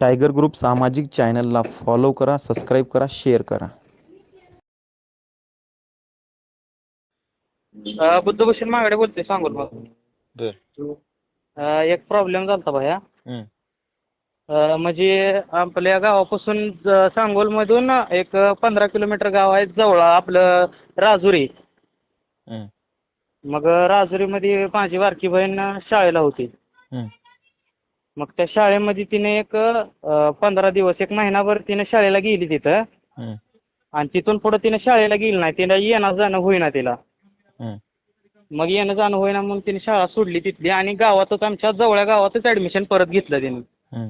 Tiger group सामाजिक चॅनलला follow करा सबस्क्राईब करा शेअर करा अ, बुद्धभूषण मागडे बोलते सांगोल मग बर एक प्रॉब्लेम झाला भया. अ, म्हणजे आपल्या गावापासून ज- सांगोलमधून एक पंधरा किलोमीटर गाव आहे जवळ आपलं राजुरी हं. मग राजुरीमध्ये माझी बारकी बहीण शाळेला होती हं. मग त्या शाळेमध्ये तिने एक अ, पंधरा दिवस एक महिनाभर तिने शाळेला गेली तिथं हं. आणि तिथून पुढं तिने शाळेला गेली नाही तिला येणं जाणं होईना तिला हं. मग येणं जाणं होईना म्हणून तिने शाळा सोडली तिथली आणि गावातच आमच्या जवळ्या गावातच ॲडमिशन परत घेतलं तिने.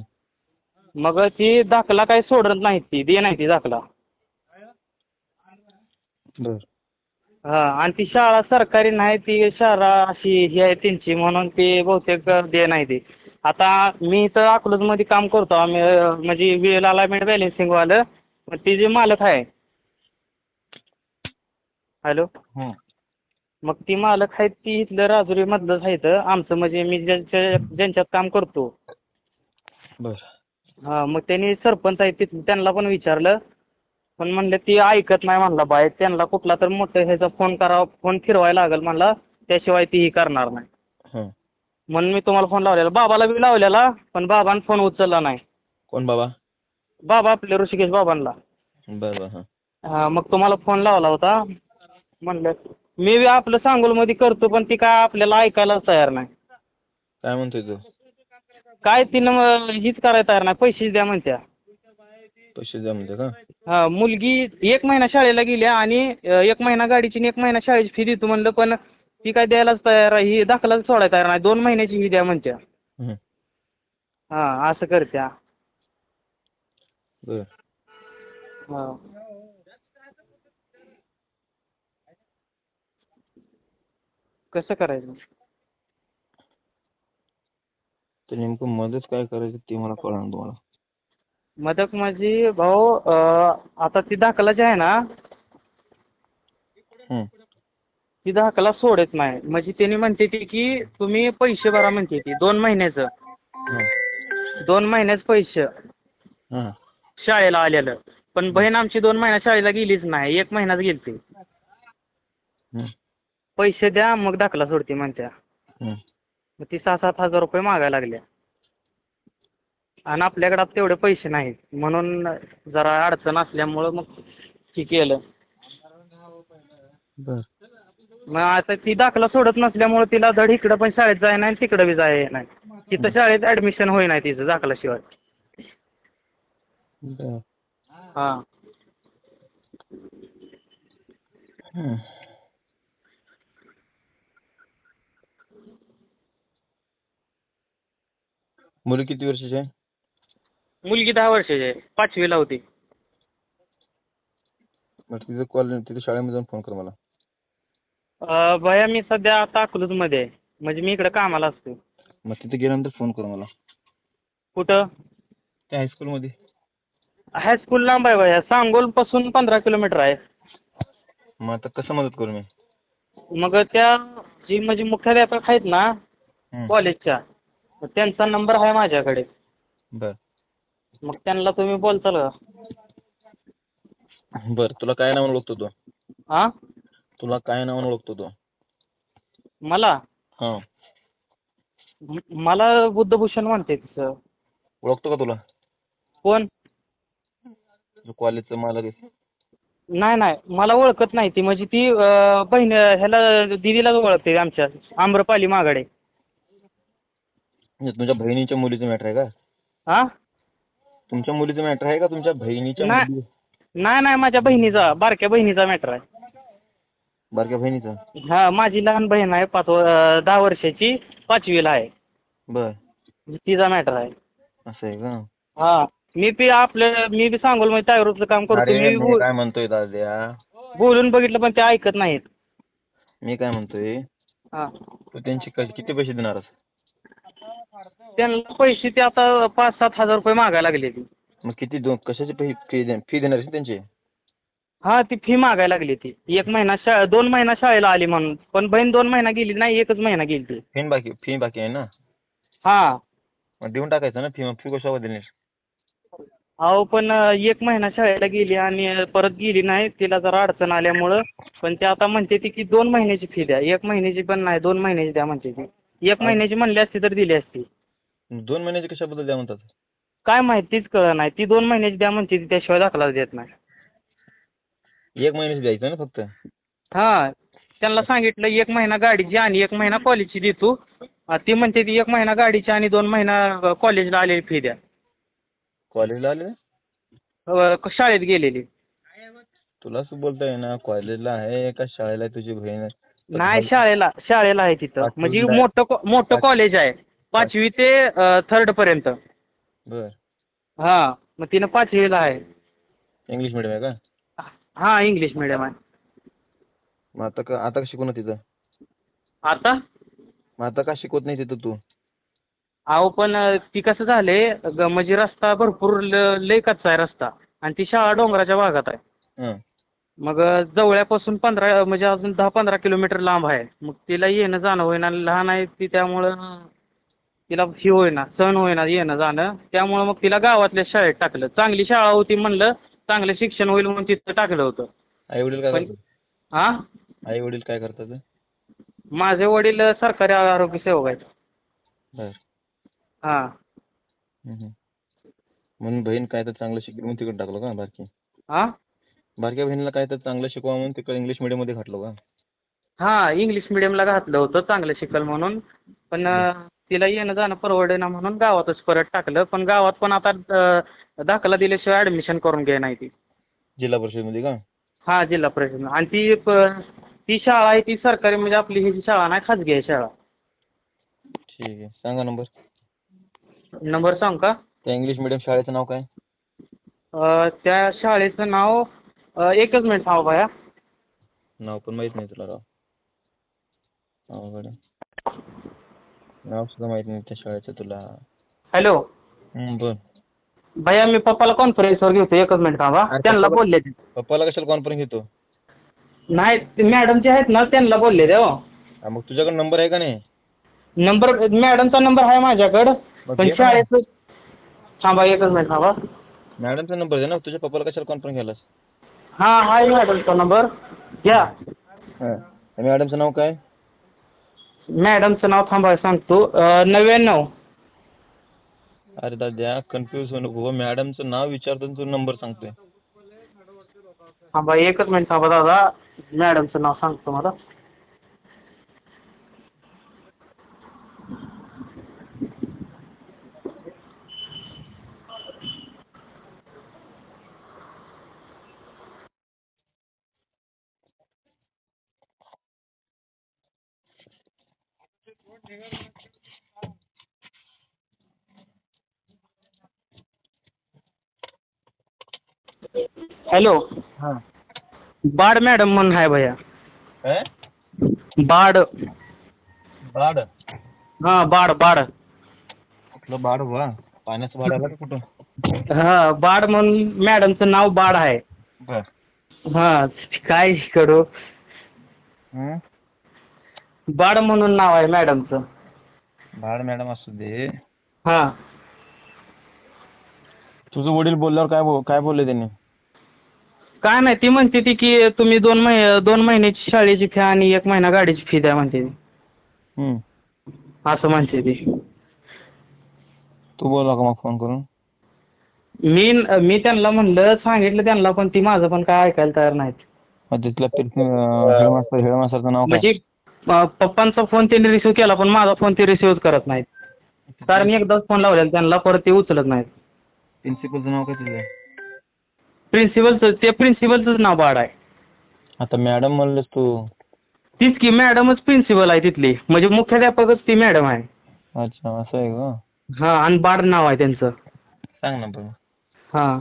मग ती दाखला काही सोडत नाहीत ती दे नाही ती दाखला बर हा आणि ती शाळा सरकारी नाही ती शाळा अशी ही आहे त्यांची म्हणून ती बहुतेक दे नाही ती आता मी इथं अकलूजमध्ये काम करतो. आम्ही म्हणजे वेल अलाइनमेंट बॅलेन्सिंगवालं मग ती जे मालक आहे. हॅलो. मग ती मालक आहेत ती इथलं राजुरीमधलंच आहेत आमचं म्हणजे मी ज्यांच्या ज्यांच्यात काम करतो. हां मग त्यांनी सरपंच आहेत तिथं त्यांना पण विचारलं. पण म्हणलं ती ऐकत नाही म्हणला बाय त्यांना कुठला तर मोठं ह्याचा फोन करावा फोन फिरवायला लागेल म्हणला. त्याशिवाय ती ही करणार नाही. म्हणून मी तुम्हाला फोन लावलेला. बाबाला बी लावलेला पण बाबानं फोन उचलला नाही. कोण बाबा? बाबा आपले ऋषिकेश बाबांना. बर बर. हां हां मग तुम्हाला फोन लावला होता. म्हणलं मी बी आपलं सांगोलमध्ये करतो पण ती काय आपल्याला ऐकायलाच तयार नाही. काय म्हणतोय तू? काय तिनं हीच करायला तयार नाही. पैसे द्या म्हणत्या. पैसे द्या म्हणते का? हा मुलगी एक महिना शाळेला गेली आणि अ, एक महिना गाडीची आणि एक महिना शाळेची फी देतो म्हणलं पण ती काय द्यायलाच तयार आहे ही दाखलाच सोडायला तयार नाही. दोन महिन्याची फी द्या म्हणत्या हं. हां असं करत्या. बर. हां. कसं करायचं? तर नेमकं मदत काय करायची ते मला कळणार तुम्हाला. मदत माझी भाऊ अ, आता ती दाखला जी आहे ना. हं. ती दाखला सोडत नाही. म्हणजे त्यांनी म्हणते ती की तुम्ही पैसे भरा म्हणते ती दोन महिन्याचं. दोन महिन्याचं पैसे. शाळेला आलेलं. पण बहीण आमची दोन महिना शाळेला गेलीच नाही एक महिनाच गेलती. हं. पैसे द्या मग दाखला सोडते म्हणत्या. मग ती सहा सात हजार रुपये मागायला लागल्या. आणि आपल्याकडे तेवढे पैसे नाहीत. म्हणून जरा अडचण असल्यामुळं मग ती केलं. बर. मग आता ती दाखला सोडत नसल्यामुळं तिला धड इकडं पण शाळेत जाय नाही तिकडं बी जाय नाही. तिथं शाळेत ॲडमिशन होई नाही तिचं दाखल्याशिवाय. बर. हां. हं. मुली किती वर्षाची आहे? मुलगी दहा वर्षाची आहे. पाचवीला होती. मग तिथं कॉल तिथं शाळेमध्ये जाऊन फोन कर मला. भैया मी सध्या आता अकलूजमध्ये आहे. म्हणजे मी इकडं कामाला असतो. मग तिथे गेल्यानंतर फोन कर मला. कुठं? त्या हायस्कूलमध्ये हायस्कूल लांब आहे भैया. सांगोलपासून पंधरा किलोमीटर आहे. मग आता कसं मदत करू मी? मग त्या जी म्हणजे मुख्याध्यापक आहेत ना हं. कॉलेजच्या मग त्यांचा नंबर आहे माझ्याकडे. बर. मग त्यांना तुम्ही बोलताल का? बर तुला काय नावानं ओळखतो तो? हां तुला काय नावानं ओळखतो तो? मला? हां. म- मला बुद्धभूषण म्हणते तिचं ओळखतो का तुला? कोण? जो कॉलेजचं मालक आहे. नाही नाही. मला ओळखत नाही ती. म्हणजे ती अं, बहीण ह्याला दिदीलाच ओळखते आमच्या. आम्रपाली मागाडे म्हणजे तुमच्या बहिणीच्या मुलीचं मॅटर आहे का? हां तुमच्या मुलीचं मॅटर आहे का? तुमच्या बहिणीच्या नाही. मुली नाही नाही. माझ्या बहिणीचा बारक्या बहिणीचा मॅटर आहे. बारक्या बहिणीचं? हा माझी लहान बहीण आहे पाच व- दहा वर्षाची पाचवीला आहे. बर. तिचा मॅटर आहे. असं आहे का? हा मी बी आपलं मी बी सांगोलमध्ये टायरोचं काम करतो अरे मी बी मी बोल- काय म्हणतोय दाद्या? बोलून बघितलं पण ते ऐकत नाहीत. मी काय म्हणतोय? हा. तू त्यांची क- किती पैसे देणारस त्यांना पैसे ते आता पाच सात हजार रुपये मागायला लागले ती. मग किती दोन कशाची फी दे फी देणार आहेस त्यांची? हा ती फी मागायला लागली ती. एक महिना शा दोन महिना शाळेला आली म्हणून. पण बहीण दोन महिना गेली नाही एकच महिना गेली ती. फी बाकी फी बाकी आहे ना? हा. मग देऊन टाकायचं ना फी मग फी कशावर देणार अहो पण एक महिना शाळेला गेली आणि परत गेली नाही तिला जरा अडचण आल्यामुळं. पण ते आता म्हणते ती की दोन महिन्याची फी द्या. एक महिन्याची पण नाही दोन महिन्याची द्या म्हणते ती. एक महिन्याची म्हणली असती तर दिली असती. दोन महिन्याचे कशाबद्दल द्या म्हणतात? काय माहितीच कळ नाही ती दोन महिन्याची द्या म्हणते ती त्याशिवाय दाखला देत नाही. एक महिन्याचे द्यायचं ना फक्त? हाँ त्यांना सांगितलं एक महिना गाडीची आणि एक महिना कॉलेजची देतो अं, ती म्हणते ती एक महिना गाडीची आणि दोन महिना कॉलेजला आलेली फ़ी द्या. कॉलेजला आले अं, क- शाळेत गेलेली. बोलता येईना कॉलेजला आहे का शाळेला आहे तुझी बहीण? नाही शाळेला शाळेला आहे तिथं. म्हणजे. मोठं को- मोठं पाच- कॉलेज आहे. पाचवी ते थर्ड पर्यंत. बर. हाँ मग तिनं पाचवीला आहे. इंग्लिश मिडियम आहे का? हां इंग्लिश मिडियम आहे. मग आता का आता का शिकवणार तिथं? आता? मग आता का शिकवत नाही तिथं तू? अहो पण अं, ती कसं झाले ग- म्हणजे रस्ता भरपूर ल- लय कच्चा आहे रस्ता. आणि ती शाळा डोंगराच्या भागात आहे. हं. मग अं, जवळपासून पंधरा म्हणजे अजून दहा पंधरा किलोमीटर लांब आहे. मग तिला येणं जाणं होईना. लहान आहे ती त्यामुळं तिला ही होईना सण होईना येणं जाणं. त्यामुळं मग तिला गावातल्या शाळेत टाकलं. चांगली शाळा होती म्हणलं चांगलं शिक्षण होईल म्हणून तिथं टाकलं होतं. आई वडील काय पण- करतात? हां? आई वडील काय करतात? माझे वडील सरकारी आरोग्य सेवक आहेत. बर. हां. म्हणून बहीण काय तर चांगलं शिकेल म्हणून तिकडे टाकलं का बारकी? हां? बारक्या बहिणीला काय तर चांगलं शिकवा म्हणून तिकडे इंग्लिश medium मध्ये घातलं का? हां इंग्लिश मिडियमला घातलं होतं चांगलं शिकल म्हणून. पण अं, तिला येणं जाणं परवडेना म्हणून गावातच परत टाकलं. पण गावात पण आता दाखला दिल्याशिवाय ॲडमिशन करून घ्याय नाही ती. जिल्हा परिषदमध्ये का? हां जिल्हा परिषद. आणि ती प- ती शाळा आहे ती सरकारी म्हणजे आपली ही जी शाळा नाही खाजगी आहे शाळा. ठीक आहे. सांगा नंबर. नंबर सांग का? त्या इंग्लिश मिडियम शाळेचं नाव काय? अं, त्या शाळेचं नाव अं, एकच मिनिट थांबा भाया. नाव पण माहीत नाही तुला राव. अवघड आहे. नाव सुद्धा माहीत नाही त्या शाळेचं तुला. हॅलो. बर भैया मी पप्पाला कॉन्फरन्सवर घेतो. एकच मिनिट थांबा. अरे त्यांना पप्पाला- बोलले ते. पप्पाला कशाला कॉन्फरन्स घेतो? नाही ते मॅडम जे आहेत ना त्यांना बोलले ते हो. हा, मग तुझ्याकडे नंबर आहे का नाही? नंबर मॅडमचा नंबर आहे माझ्याकडं. मग पण घे ना. शाळेचं थांबा एकच मिनिट थांबा. मॅडमचा नंबर आहे ना तुझ्या पप्पाला कशाला कॉन्फरन्स घ्यायलास? हां आहे मॅडमचा नंबर घ्या. मॅडमचं नाव काय? मॅडमचं नाव थांबा सांगतो. नव्याण्णव. अरे दाद्या कन्फ्यूज होऊ नको मॅडमचं नाव विचारतो आणि तू नंबर सांगतोय. थांबा एकच मिनिट थांबा दादा. मॅडमचं नाव सांगतो मला. हॅलो. हां. बाड मॅडम म्हणून आहे भैया. काय? बाड. बाड? हां बाड बाड. कुठलं बाड वा पाण्याचं बाड आलं का कुठं हां बाड म्हणून मॅडमचं नाव बाड आहे. बर. हां काय करू हं? बाड म्हणून नाव आहे मॅडमचं. बाड मॅडम असू दे. हां. तुझं वडील बोलल्यावर काय बो काय बोलले त्यांनी? काय नाही ती म्हणते ती की तुम्ही दोन महि दोन महिन्याची शाळेची फी आणि एक महिना गाडीची फी द्या म्हणते ती. असं म्हणते ती. तू बोलला का मग फोन करून? मी मी त्यांना म्हणलं सांगितलं त्यांना पण ती माझं पण काय ऐकायला तयार नाहीत. मग हेडमास्तर हेडमास्टरचं नाव काय? म्हणजे पप्पांचा फोन त्यांनी रिसिव्ह केला पण माझा फोन ते रिसिव्ह करत नाहीत. कारण एकदाच फोन लावलेला त्यांना परत ते उचलत नाहीत. प्रिन्सिपलचं नाव काय तुझं? प्रिन्सिपलचं ते प्रिन्सिपलचंच नाव बाड आहे. आता मॅडम म्हणलेस तू. तीच की मॅडमच प्रिन्सिपल आहे तिथली. म्हणजे मुख्याध्यापकच ती मॅडम आहे. अच्छा असं आहे का? हां आणि बाड नाव आहे त्यांचं. सांग ना बरं हं.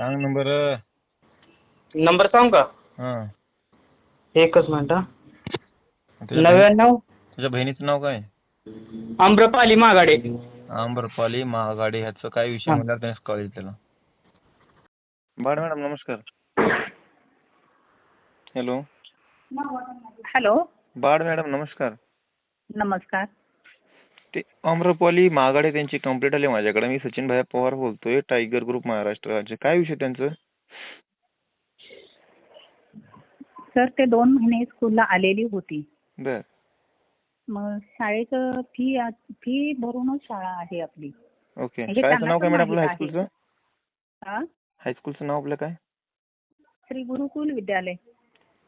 सांग नंबर. नंबर सांगू का? हां. एकच मिनिट हां. तुझ्या बहिणी- नव्याण्णव. तुझ्या बहिणीचं नाव काय? आम्रपाली मागाडे आंबरपाली महागाडी ह्याचं काय विषय हां. म्हणल्यावर त्यानेच कळेल त्याला. बाड मॅडम नमस्कार. हॅलो. हॅलो. बाळ मॅडम नमस्कार. नमस्कार. ते अम्रपाली मागाडे त्यांची कंप्लेंट आली माझ्याकडे. मी सचिन भाई पवार बोलतोय. टायगर ग्रुप महाराष्ट्राचे काय विषय त्यांचं? सर ते दोन महिने स्कूलला आलेली होती. बर. मग शाळेचं फी फी भरूनच शाळा आहे आपली. ओके म्हणजे शाळेचं त्यांना नाव काय पण मॅडम आपलं? माहीत हायस्कूलचं हा? हायस्कूलचं नाव आपलं काय? श्री गुरुकुल विद्यालय.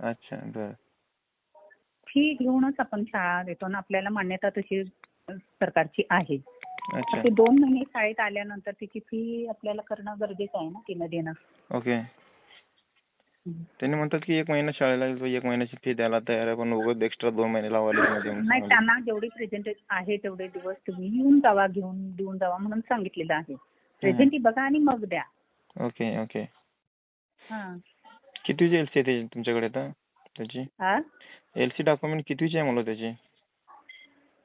अच्छा बर. फी घेऊनच आपण शाळा देतो ना. आपल्याला मान्यता तशी सरकारची आहे. ते दोन महिने शाळेत आल्यानंतर तिची फी आपल्याला करणं गरजेचं आहे ना तिनं देणं. ओके. त्यांनी म्हणतात की एक महिना शाळेला एक महिन्याची फी द्यायला तयार आहे पण एक्स्ट्रा दोन महिने लावायला नाही. त्यांना जेवढी प्रेझेंटेज आहे तेवढे दिवस तुम्ही येऊन जावा घेऊन देऊन जावा म्हणून सांगितलेलं आहे. प्रेझेंटी बघा आणि मग द्या. Okay okay. हा. कितवीची एल सी आहे तुमच्याकडे आता त्याची? हा एल सी डॉक्युमेंट कितवीची आहे मुलं त्याची?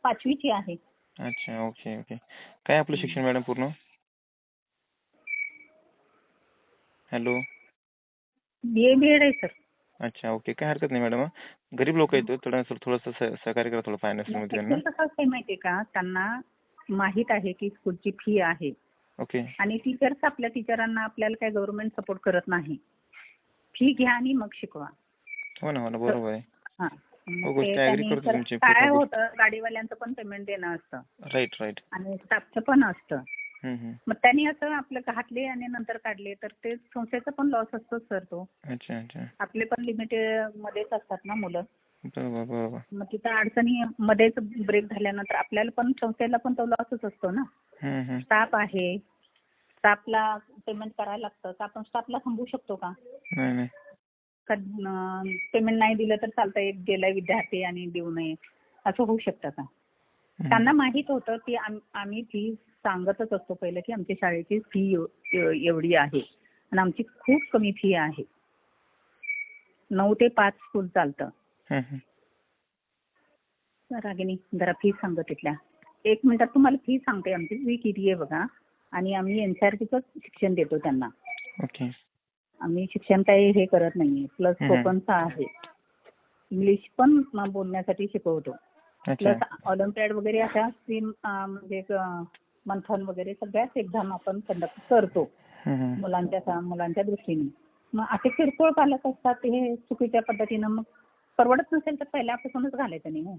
पाचवीची आहे. अच्छा ओके ओके काय आपलं शिक्षण मॅडम पूर्ण? Hello? B A B Ed आहे सर अच्छा ओके काय हरकत नाही मॅडम गरीब लोक आहेत. थोडं थोडंसं सह- सहकार्य करा थोडं फायनान्समध्ये त्यांना. कसं असते माहितीये का? त्यांना माहीत आहे की स्कूलची फी आहे. ओके आणि टीचर्स आपल्या टीचरांना आपल्याला काही गव्हर्नमेंट सपोर्ट करत नाही. फी घ्या आणि मग शिकवा. हो ना हो ना बरोबर आहे. हा. हो. काय होतं गाडीवाल्यांचं पण पेमेंट देणं असतं. राईट राईट आणि स्टाफचं पण असतं. मग त्यांनी असं आपलं घातले आणि नंतर काढले तर ते संस्थेचा पण लॉस असतो सर तो. अच्छा अच्छा. आपले पण लिमिटेड मध्येच असतात ना मुलं. मग तिथं अडचणी मध्येच ब्रेक झाल्यानंतर आपल्याला पण संस्थेला पण तो लॉसच असतो ना. स्टाफ आहे. स्टाफला पेमेंट करायला लागतं तर आपण स्टाफला थांबवू शकतो का? पेमेंट नाही दिलं तर चालतं एक गेलाय विद्यार्थी आणि देऊ नये. असं होऊ शकतं का. त्यांना माहीत होतं की आम- आम्ही फी सांगतच असतो पहिलं की आमच्या शाळेची फी एवढी आहे. आणि आमची खूप कमी फी आहे. नऊ ते पाच स्कूल चालतं. रागिनी जरा फी सांग तिथल्या. एक मिनिटात तुम्हाला फी सांगते आमची. फी किती आहे बघा. आणि आम्ही एनसीआरटीचं शिक्षण देतो त्यांना. ओके. आम्ही शिक्षण काही हे करत नाहीये. प्लस. कोकणचं आहे. इंग्लिश पण बोलण्यासाठी शिकवतो. प्लस ऑलिम्पियाड वगैरे अशा स्ट्रीम म्हणजे मंथन वगैरे सगळ्याच एक्झाम आपण कंडक्ट करतो. मुलांच्या मुलांच्या दृष्टीने. मग असे किरकोळ पालक असतात हे चुकीच्या पद्धतीनं मग परवडत नसेल तर पहिल्यापासूनच घालायचं नाही हो.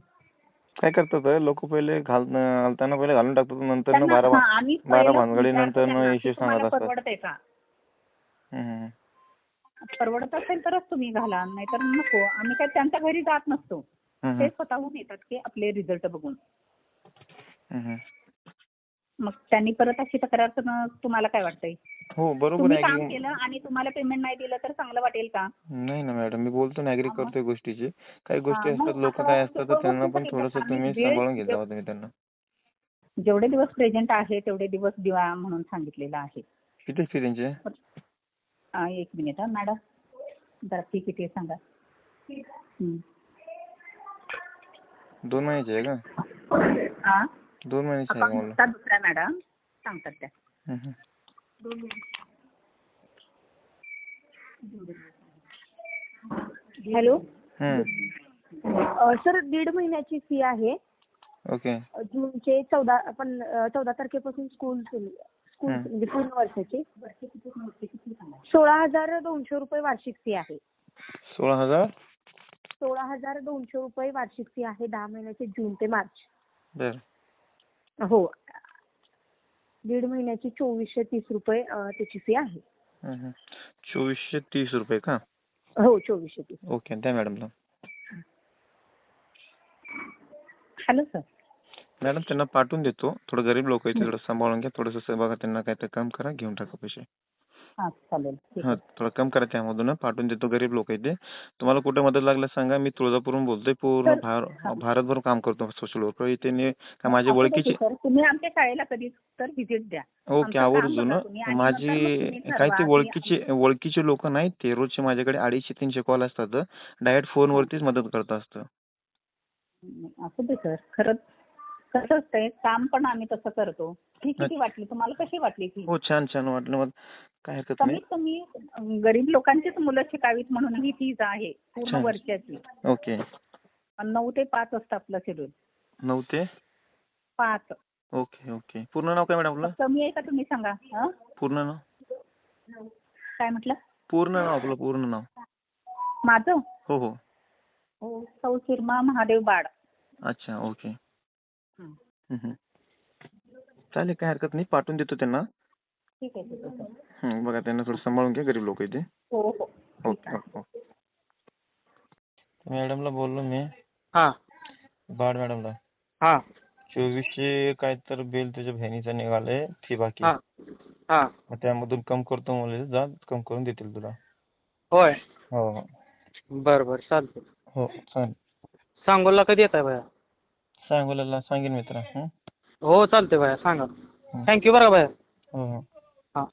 काय करतात लोक पहिले घाल घालताना पहिले घालून टाकतात नंतर बारा भानगडी विचारतो नंतर असतात परवडतंय का. परवडत असेल तरच तुम्ही घाला नाहीतर नको. आम्ही काय त्यांच्या घरी जात नसतो. ते स्वतःहून येतात की आपले रिझल्ट बघून. मग त्यांनी परत अशी तक्रार करणं तुम्हाला काय वाटतंय? हो बरोबर आहे काम केलं आणि तुम्हाला पेमेंट नाही दिलं तर चांगलं वाटेल का? नाही ना मॅडम मी बोलतो ना मग? करतोय गोष्टीची. काही गोष्टी असतात लोक काय असतात तर त्यांना पण तरी थोडस तुम्ही सांभाळून घेत जावा तुम्ही त्यांना. जेवढे दिवस प्रेझेंट आहे तेवढे दिवस दिवा म्हणून सांगितलेलं आहे. किती फी त्यांची? एक मिनिट हा मॅडम. जरा फी किती आहे सांगा. हं. दोन महिन्याची आहे का? हा? दोन महिन्याची आहे का अकाउंटचा दुसरा मॅडम. सांगतात त्या. हॅलो. अ, सर दीड महिन्याची फी आहे. ओके. जूनचे चौदा पण अ, चौदा तारखेपासून स्कूल सुरू स्कूल हं. म्हणजे पूर्ण वर्षाची. सोळा हजार दोनशे रुपये वार्षिक फी आहे. सोळा हजार? सोळा हजार दोनशे रुपये वार्षिक फी आहे दहा महिन्याचे जून ते मार्च. बर. हो. दीड महिन्याची चोवीसशे तीस रुपये अ, त्याची फी आहे. हम्म, हम्म. चोवीसशे तीस रुपये का? हो चोवीसशे तीस. ओके द्या मॅडमला. Hello sir. मॅडम त्यांना पाठवून देतो. थोडं गरीब लोक आहेत थोडं सांभाळून घ्या. थोडंसं बघा त्यांना काय तर कम करा घेऊन टाका पैसे. हा चालेल. ठीक हा आहे. थोडं कम करा त्यामधून. पाठवून देतो गरीब लोक आहेत ते. तुम्हाला कुठे मदत लागल्यास सांगा. मी तुळजापूरहून बोलतोय. पूर्ण भार हा. भारतभर काम करतो सोशल वर्कर इथे ने- का माझे असू दे ओळखीचे की सर तुम्ही आमच्या शाळेला कधी तर व्हिजिट द्या. ओके आमचं काम आवर्जून बघा तुम्ही. आणि नंतर मग माझी तुम्ही ठरवा ते ओळखीचे ओळखीचे लोक नाहीत ते रोजचे माझ्याकडे अडीचशे तीनशे कॉल असतात. डायरेक्ट फोनवरतीच मदत करत असतं. असू दे सर. खरंच कसं असतंय काम पण आम्ही तसं करतो. ही किती वाटली तुम्हाला कशी वाटली ती हो छान छान वाटलं. काय हरकत नाही. कमीत कमी गरीब लोकांचीच मुलं शिकावीत म्हणून ही फीज आहे. पूर्ण. वर्षाची. ओके. आणि नऊ ते पाच असतं आपलं शेड्यूल नऊ ते? पाच. Okay okay. पूर्ण नाव काय मॅडम आपलं? कमी आहे का तुम्ही सांगा? हं? पूर्ण नाव? काय म्हटलं? पूर्ण नाव आपलं पूर्ण नाव. माझं? हो हो. हो सौ शिरमा महादेव बाड अच्छा ओके. हं. हं, हं. चालेल काय हरकत नाही. पाठवून देतो त्यांना. ठीक आहे ठीक आहे हं, बघा त्यांना थोडं सांभाळून घ्या गरीब लोक इथे. हो हो. Okay okay okay. मॅडमला बोललो मी. हाँ. बाड मॅडमला. हाँ. चोवीसशे काय तर बिल तुझ्या बहिणीचं निघालंय फ़ी बाकी. हाँ. हाँ. मग त्यामधून कम करतो म्हणले जा कम करून देतील तुला. होय. हो. हो बरं बरं चालतं हो चालेल. सांगोला कधी येत आहे भैया सांगोल्याला सांगेन मित्र. हं? चालते भैया सांगा. थँक्यू बरं का भैया हो हो. हां.